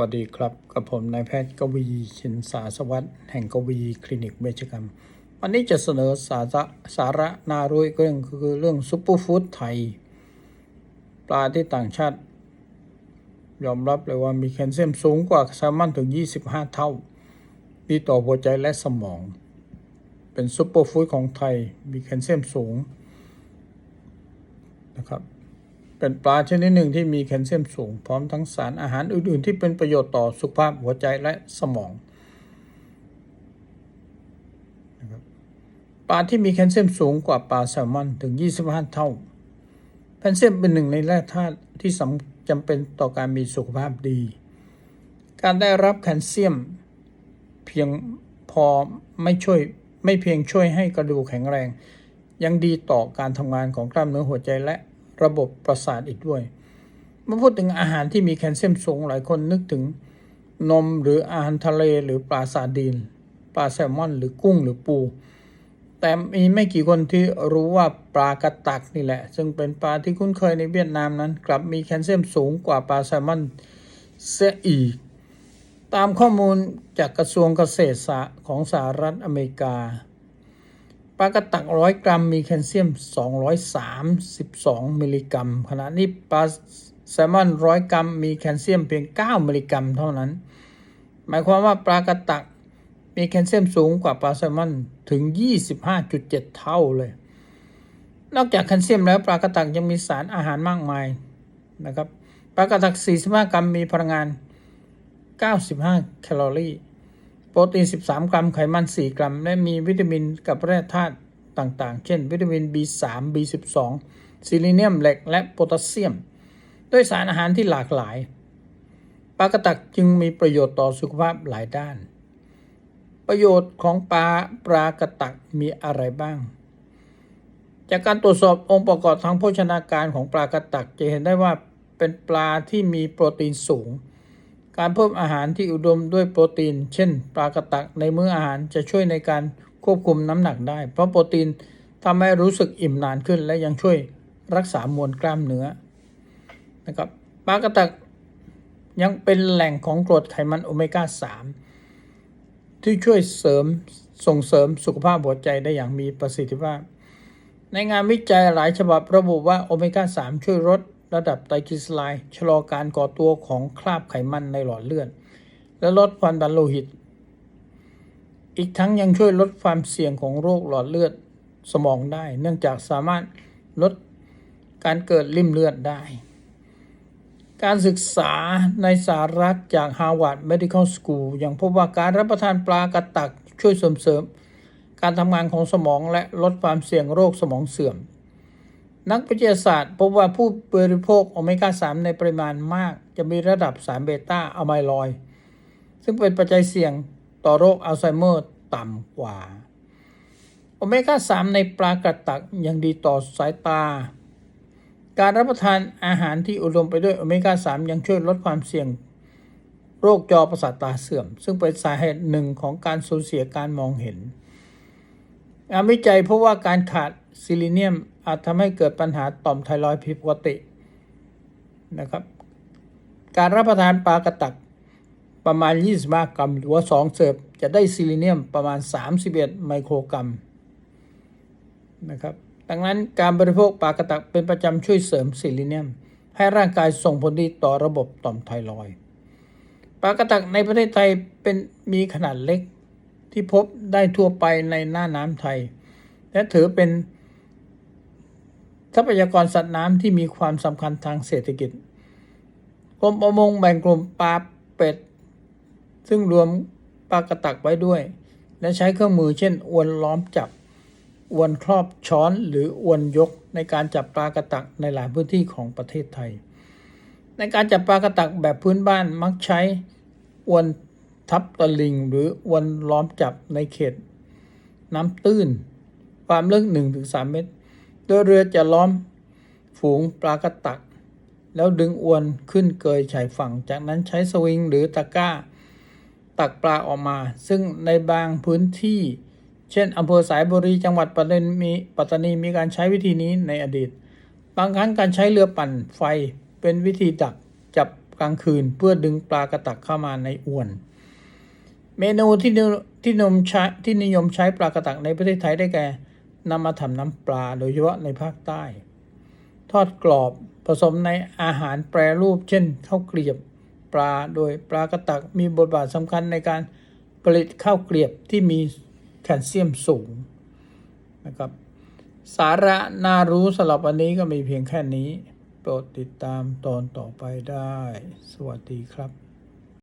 วัสดีครับกับผมนายแพทย์กวีชินสาสวัสดิ์แห่งกวีคลินิกเวชกรรม วันนี้จะเสนอสาระสาระนารู้อีกเรื่องคือเรื่องซุปเปอร์ฟู้ดไทย ปลาที่ต่างชาติ ยอมรับเลยว่ามีแคลเซียมสูงกว่าแซลมอนถึง 25 เท่า ดีต่อหัวใจและสมอง เป็นซุปเปอร์ฟู้ดของไทยมีแคลเซียมสูงนะครับ เป็นปลาชนิดหนึ่งที่มีแคลเซียมสูง พร้อมทั้งสารอาหารอื่น ๆ ที่เป็นประโยชน์ต่อสุขภาพหัวใจและสมองปลาที่มีแคลเซียมสูงกว่าปลาแซลมอนถึง 25 เท่า แคลเซียมเป็นหนึ่งในแร่ธาตุที่สำจำเป็นต่อการมีสุขภาพดี การได้รับแคลเซียมเพียงพอไม่ช่วยไม่เพียงช่วยให้กระดูกแข็งแรง ยังดีต่อการทำงานของกล้ามเนื้อหัวใจและ ระบบประสาทอีกด้วยเมื่อพูดถึงอาหารที่มีแคลเซียมสูงหลายคนนึกถึงนมหรืออาหารทะเลหรือปลาซาดีนปลาแซลมอน หรือกุ้งหรือปู แต่มีไม่กี่คนที่รู้ว่าปลากระตักนี่แหละ ซึ่งเป็นปลาที่คุ้นเคยในเวียดนามนั้น กลับมีแคลเซียมสูงกว่าปลาแซลมอนเสียอีก ตามข้อมูลจากกระทรวงเกษตรของสหรัฐอเมริกา ปลากระตักร้อยกรัมมีแคลเซียม 232 มิลลิกรัม ขณะนี้ปลาแซลมอนร้อยกรัมมีแคลเซียมเพียง 9 มิลลิกรัมเท่านั้น หมายความว่าปลากระตักมีแคลเซียมสูงกว่าปลาแซลมอนถึง 25.7 เท่าเลย นอกจากแคลเซียมแล้วปลากระตักยังมีสารอาหารมากมายนะครับปลากระตัก 45 กรัมมีพลังงาน 95 แคลอรี่ ปรตีน 13 กรัม ไขมัน 4 กรัม และมีวิตามินกับแร่ธาตุต่างๆ เช่น วิตามิน B3 B12 ซิลิเนียม เหล็ก และโพแทสเซียม ด้วยสารอาหารที่หลากหลาย ปลากระตักจึงมีประโยชน์ต่อสุขภาพหลายด้าน ประโยชน์ของปลาปลากระตักมีอะไรบ้าง จากการตรวจสอบองค์ประกอบทางโภชนาการของปลากระตักจะเห็นได้ว่าเป็นปลาที่มีโปรตีนสูง การเพิ่มอาหารที่อุดมด้วยโปรตีน เช่น ปลากระตักในมื้ออาหารจะช่วยในการควบคุมน้ำหนักได้ เพราะโปรตีนทำให้รู้สึกอิ่มนานขึ้น และยังช่วยรักษามวลกล้ามเนื้อนะครับปลากระตักยังเป็นแหล่งของกรดไขมันโอเมก้า 3 ที่ช่วยเสริมส่งเสริมสุขภาพหัวใจได้อย่างมีประสิทธิภาพ ในงานวิจัยหลายฉบับระบุว่าโอเมก้า 3 ช่วยลด ระดับไตรกลีเซอไรด์ชะลอการก่อตัวของคราบไขมันในหลอดเลือด และลดความดันโลหิต อีกทั้งยังช่วยลดความเสี่ยงของโรคหลอดเลือดสมองได้ เนื่องจากสามารถลดการเกิดริ่มเลือดได้ การศึกษาในสหรัฐจาก Harvard Medical School ยังพบว่าการรับประทานปลากระตักช่วยส่งเสริม การทำงานของสมองและลดความเสี่ยงโรคสมองเสื่อม นักวิทยาศาสตร์พบว่าผู้บริโภคโอเมก้า 3 ในปริมาณมาก จะมีระดับสารเบต้าอะไมลอยด์ซึ่งเป็นปัจจัยเสี่ยงต่อโรคอัลไซเมอร์ต่ำกว่า โอเมก้า 3 ในปลากระตักยังดีต่อสายตา การรับประทานอาหารที่อุดมไปด้วยโอเมก้า 3 ยังช่วยลดความเสี่ยง โรคจอประสาทตาเสื่อม ซึ่งเป็นสาเหตุหนึ่งของการสูญเสียการมองเห็นงานวิจัยพบว่าการขาด ซิลิเนียมอาจทำให้เกิดปัญหาต่อมไทรอยด์ผิดปกตินะครับ การรับประทานปลากระตักประมาณ 25 กรัม หรือว่า 2 เสิร์ฟจะได้ซิลิเนียมประมาณ 31 ไมโครกรัมนะครับ ดังนั้นการบริโภคปลากระตักเป็นประจำช่วยเสริมซิลิเนียม ให้ร่างกายส่งผลดีต่อระบบต่อมไทรอยด์ปลากระตักในประเทศไทยเป็นมีขนาดเล็กที่พบได้ทั่วไปในหน้าน้ำไทย และถือเป็น ทรัพยากรสัตว์น้ำที่มีความสำคัญทางเศรษฐกิจกรมประมงแบ่งกลุ่มปลาเป็ด ซึ่งรวมปลากระตักไว้ด้วย และใช้เครื่องมือเช่น อวนล้อมจับ อวนครอบช้อนหรืออวนยกในการจับปลากระตักในหลายพื้นที่ของประเทศไทย ในการจับปลากระตักแบบพื้นบ้านมักใช้อวนทับตะลิงหรืออวนล้อมจับในเขต น้ำตื้น ความลึก1-3 เมตร โดยเรือจะล้อมฝูงปลากระตัก แล้วดึงอวนขึ้นเกยชายฝั่ง จากนั้นใช้สวิงหรือตะกร้า ตักปลาออกมา ซึ่งในบางพื้นที่ เช่นอำเภอสายบุรีจังหวัดปัตตานีมีปัตตานีมีการใช้วิธีนี้ในอดีต บางครั้งการใช้เรือปั่นไฟเป็นวิธีดักจับกลางคืนเพื่อดึงปลากระตักเข้ามาในอวน เมนูที่ที่นิยมใช้ที่นิยมใช้ปลากระตักในประเทศไทยได้แก่ นำมาทำน้ำปลาโดยเฉพาะในภาคใต้ ทอดกรอบผสมในอาหารแปรรูป เช่นข้าวเกลียบปลาโดยปลากระตักมีบทบาทสำคัญในการผลิตข้าวเกลียบที่มีแคลเซียมสูงนะครับสาระน่ารู้สำหรับวันนี้ก็มีเพียงแค่นี้ โปรดติดตามตอนต่อไปได้ สวัสดีครับ